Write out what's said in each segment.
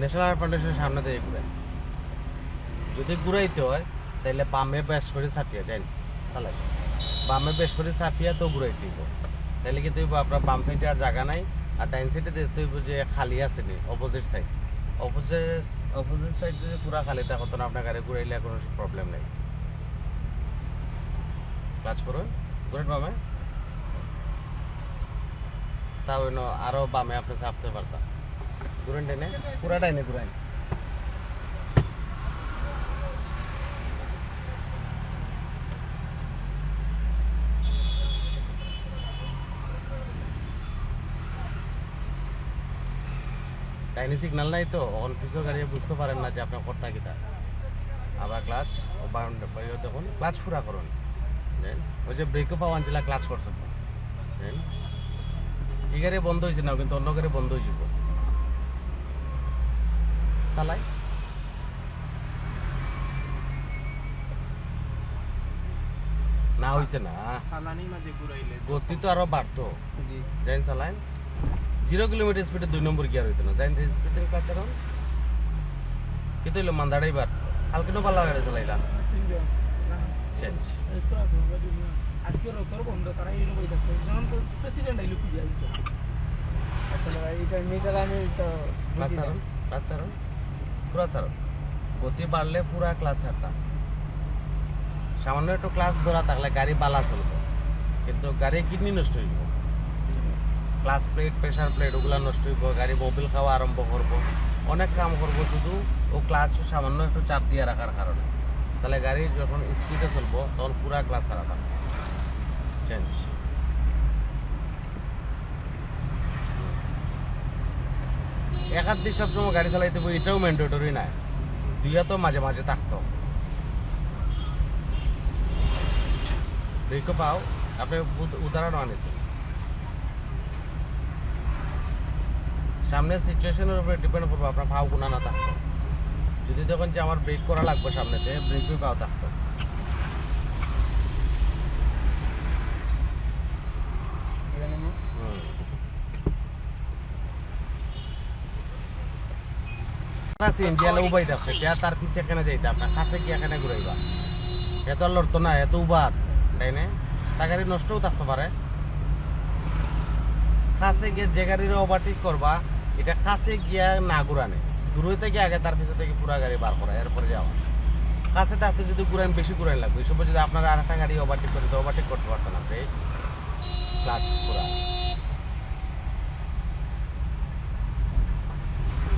National ফাউন্ডেশনের সামনে দিয়ে ঘুরে। যদি ঘুরাইতে হয় তাহলে বামে বেশ করে চাপিয়ে দেন চালাই বামে বেশ করে চাপিয়ে তো ঘুরাইতে হইব। তাহলে কি তুই আপনার বাম সাইডে আর জায়গা নাই? আর ডাইন সাইডে দেখতে হইব যে খালি আছে নি opposite side opposite opposite side যদি পুরা খালি থাকে তখন আপনার গাড়ি ঘুরাইলে কোনো প্রবলেম নেই। ক্লাচ করুন। ঘুরেন বামে। তাও ন আরও বামে আপনি চাপতে পারতাম। ঘুরেন ডাইনে পুরা ডাইনে ঘুরাইন ডাইনি সিগন্যাল নাই তো অন পিছর গাড়ি বুঝতে পারেন না যে আপনার কর্তা কিটা আবার ক্লাচ ও বাউন্ড দেখুন ক্লাচ পুরা করুন। ওই যে ব্রেকও পাওয়া আনছিল ক্লাচ করছেন। এই গাড়ি বন্ধ হয়েছে না, কিন্তু অন্য গাড়ি বন্ধ হয়ে যাব। চালাই। না হয়েছে না। চালানি মাঝে ঘুরাইলে গতি তো আরও বাড়তো। জি। জাইন চালাইন। জিরো কিলোমিটার স্পিডে দুই নম্বর গিয়ার হইতো না। জাইন স্পিডে কাজ চালান কিন্তু হইল মান্দাড়াই বার হালকিনো পাল্লা গাড়ি চালাইলাম। চেঞ্জ আজকে রতর বন্ধ তারা ইউনো বই থাকতো। যখন তো প্রেসিডেন্ট আইলো কি আসতো আসলে এটা মিটার আমি তো ক্লাস ছাড়ুন পুরা ছাড়ুন গতি বাড়লে পুরা ক্লাস ছাড়তাম সামান্য একটু ক্লাস ধরা থাকলে গাড়ি বালা চলবে। কিন্তু গাড়ি কিডনি নষ্ট হইব ক্লাস প্লেট প্রেসার প্লেট ওগুলা নষ্ট হইব গাড়ি মোবিল খাওয়া আরম্ভ করব অনেক কাম করব শুধু ও ক্লাচ সামান্য একটু চাপ দিয়ে রাখার কারণে তাহলে গাড়ি যখন স্পিডে চলবো, তখন পুরা ক্লাস ছাড়া থাকবে চেঞ্জ এক হাত দিয়ে সবসময় গাড়ি চালাইতে বই, এটাও ম্যান্ডেটরি নাই। দুই হাতও মাঝে মাঝে থাকতো। ব্রেকও পাও, আপনি উদ- উদাহরণ আনেছেন সামনের সিচুয়েশনের উপরে ডিপেন্ড করব, আপনার ভাও গুণা না থাকতো। যদি দেখুন যে আমার ব্রেক করা লাগবে সামনেতে ব্রেকই পাও থাকতো। আছে ইন্ডিয়া উবাই যাচ্ছে এতিয়া তার পিছে কেনে যাইতে আপনার, কাছে গিয়া কেনে ঘুরাইবা? এত লড়তো না এত উবাদ তাই না? তা গাড়ি নষ্টও থাকতে পারে। কাছে গিয়ে যে গাড়ির ওভারটেক করবা, এটা কাছে গিয়া না ঘুরানে। দূরে থেকে আগে তার পিছনে থেকে পুরা গাড়ি বার করা, এরপরে যাওয়া। কাছে থাকতে যদি ঘুরান, বেশি ঘুরান লাগবে। এই যদি আপনার আর একটা গাড়ি ওভারটেক করে তো ওভারটেক করতে পারতেন না ব্রেক ক্লাচ পুরা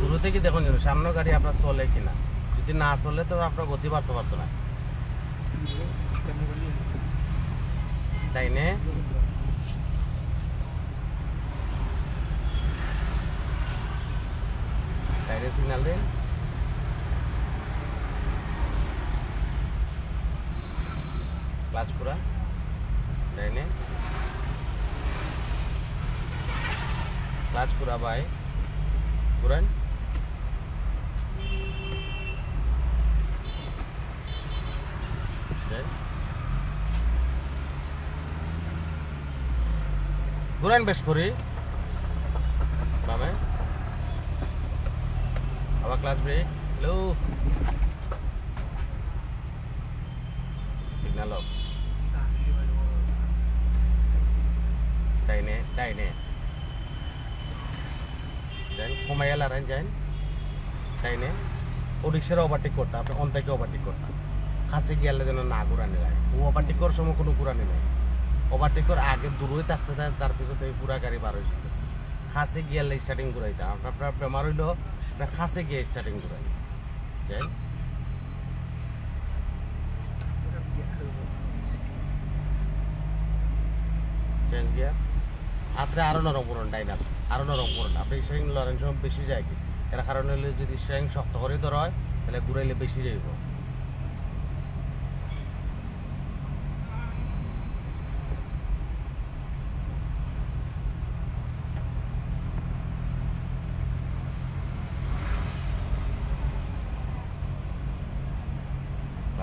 দূরে থেকে দেখুন সামনে গাড়ি আপনার চলে কিনা। যদি না চলে, তো আপনার গতি বাড়তে পারতো না। তাই নে। তাইলে সিগনাল দিন ক্লাচ পুরা। তাই নে। ক্লাচ পুরা বাই ঘুরান দেন। ঘুরান বেশ করি আবার class brake hello signal off ডাইনে ডাইনে দেন কমাইয়া লারান যান ডাইনে ও রিক্সার ওভারটেক করতে আপনি অন ওভারটেক গেলে যেন না ঘুরানি লাগে ও ওভারটেক করার সময় কোনো ঘুরানি নাই ওভারটেক করার আগে দূরে থাকতে থাকে তার পিছনে পুরা গাড়ি বার হয়ে যেত কাছে গিয়ে স্টার্টিং ঘুরাইতাম আপনার আপনার বেমার হইল কাছে গিয়ে স্টার্টিং ঘুরাই দেন চেঞ্জ নরম করুন ডাইনার আরও নরম করুন। আপনি সেই লরেন বেশি যায় কি? এর কারণে যদি স্ট্রেং শক্ত করে ধরা হয়, তাহলে ঘুরাইলে বেশি যাইব।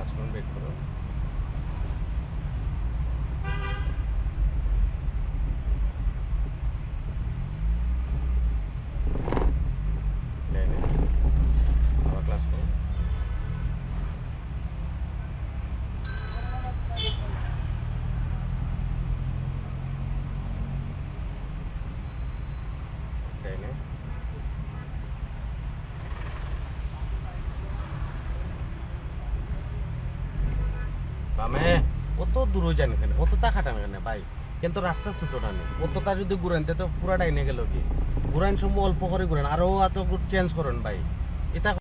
ক্লাস করুন ব্রেক করুন লাইনে আবার ক্লাস করুন লাইনে বামে অত দূরও যান কেন অত তা খাটান কেন ভাই। কিন্তু রাস্তা ছোটটা নেই তা যদি ঘুরেন তো পুরা ডাইনে গেল কি? ঘুরাইন সময় অল্প করে ঘুরেন, আরও এত চেঞ্জ করেন, ভাই। এটা